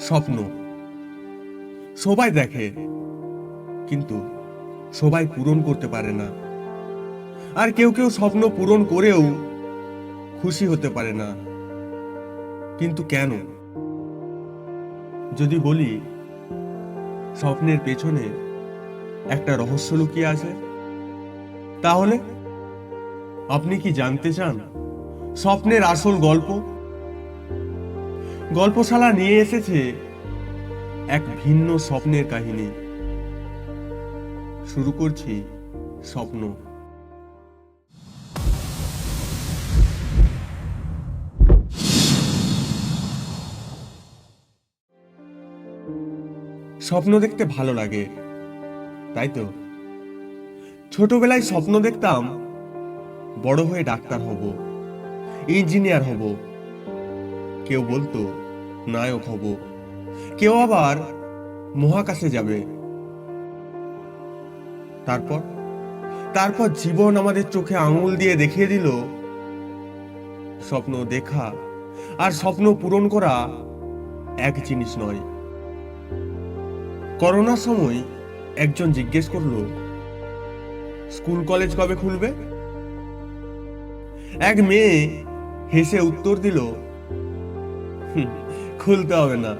স্বপ্ন। সবাই দেখে, কিন্তু সবাই পূরণ করতে পারে না। আর কেউ কেউ স্বপ্ন পূরণ করেও খুশি হতে পারে না। কিন্তু কেন? যদি বলি, স্বপ্নের পেছনে একটা রহস্য লুকিয়ে আছে, তাহলে আপনি কি জানতে চান স্বপ্নের আসল গল্প? গল্পশালা নিয়ে এসেছে এক ভিন্ন স্বপ্নের কাহিনী। শুরু করছি স্বপ্ন। স্বপ্ন দেখতে ভালো লাগে, তাই তো? ছোটবেলায় স্বপ্ন দেখতাম বড় হয়ে ডাক্তার হব, ইঞ্জিনিয়ার হব, কেউ বলতো নায়ক হব। কেউ আবার মহাকাশে যাবে। তারপর? তারপর জীবন আমাদের চোখে আঙুল দিয়ে দেখিয়ে দিল স্বপ্ন দেখা আর স্বপ্ন পূরণ করা এক জিনিস নয়। করোনার সময় একজন জিজ্ঞেস করল স্কুল কলেজ কবে খুলবে? এক মেয়ে হেসে উত্তর দিল "হুম, খুলতে হবে না।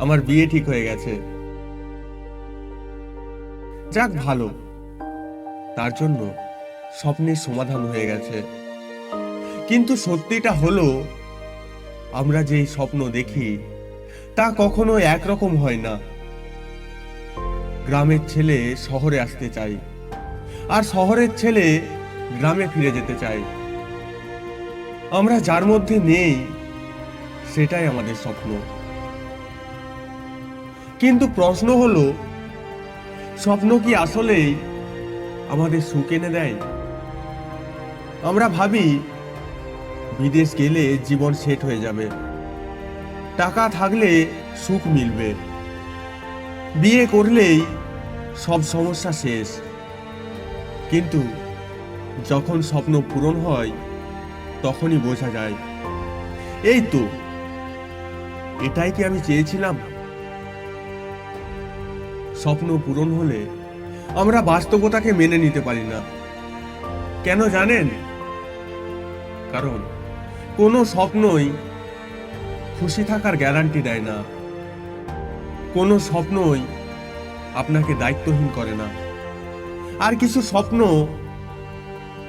আমার বিয়ে ঠিক হয়ে গেছে। যাক ভালো। তার জন্য স্বপ্নের সমাধান হয়ে গেছে। কিন্তু সত্যিটা হলো, আমরা যে স্বপ্ন দেখি, তা কখনো একরকম হয় না। গ্রামের ছেলে শহরে আসতে চাই আর শহরের ছেলে গ্রামে ফিরে যেতে চাই আমরা যার মধ্যে নেই সেটাই আমাদের স্বপ্ন। কিন্তু প্রশ্ন হলো, স্বপ্ন কি আসলেই আমাদের সুখ এনে দেয়? আমরা ভাবি, বিদেশ গেলে জীবন সেট হয়ে যাবে। টাকা থাকলে সুখ মিলবে। বিয়ে করলেই সব সমস্যা শেষ। কিন্তু যখন স্বপ্ন পূরণ হয়, তখনই বোঝা যায়। এই তো এটাই কি আমি চেয়েছিলাম? স্বপ্ন পূরণ হলে আমরা বাস্তবতাকে মেনে নিতে পারি না। কেন জানেন? কারণ কোনো স্বপ্নই খুশি থাকার গ্যারান্টি দেয় না। কোনো স্বপ্নই আপনাকে দায়িত্বহীন করে না। আর কিছু স্বপ্ন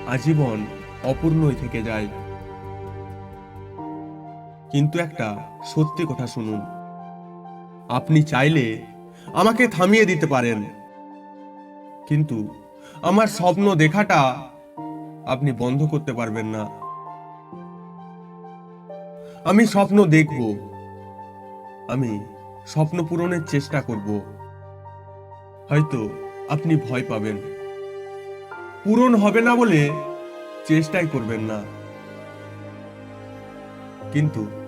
আজীবন অপূর্ণই থেকে যায়। কিন্তু একটা সত্যি কথা শুনুন। আপনি চাইলে আমাকে থামিয়ে দিতে পারেন। কিন্তু আমার স্বপ্ন দেখাটা আপনি বন্ধ করতে পারবেন না। আমি স্বপ্ন দেখব। আমি স্বপ্ন পূরণের চেষ্টা করব। হয়তো আপনি ভয় পাবেন। পূরণ হবে না বলে চেষ্টাই করবেন না। কিন্তু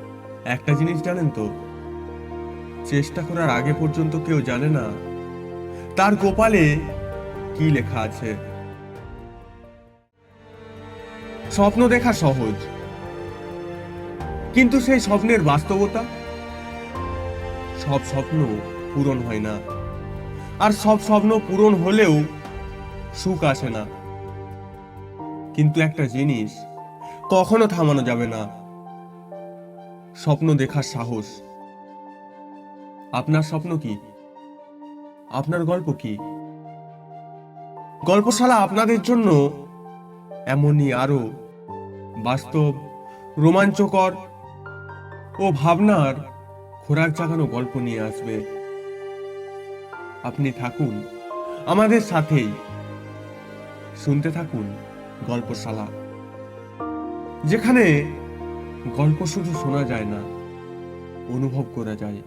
একটা জিনিস জানেন তো? চেষ্টা করার আগে পর্যন্ত কেউ জানে না। তার কপালে কি লেখা আছে? স্বপ্ন দেখা সহজ। কিন্তু সেই স্বপ্নের বাস্তবতা? সব স্বপ্ন পূরণ হয় না। আর সব স্বপ্ন পূরণ হলেও সুখ আসে না। কিন্তু একটা জিনিস কখনো থামানো যাবে না। স্বপ্ন দেখার সাহস। আপনার স্বপ্ন কি? আপনার গল্প কি? গল্পশালা আপনাদের জন্য এমনই আরও বাস্তব, রোমাঞ্চকর ও ভাবনার খোরাক জাগানো গল্প নিয়ে আসবে। আপনি থাকুন আমাদের সাথেই। শুনতে থাকুন গল্পশালা, যেখানে গল্প শুধু শোনা যায় না অনুভব করা যায়।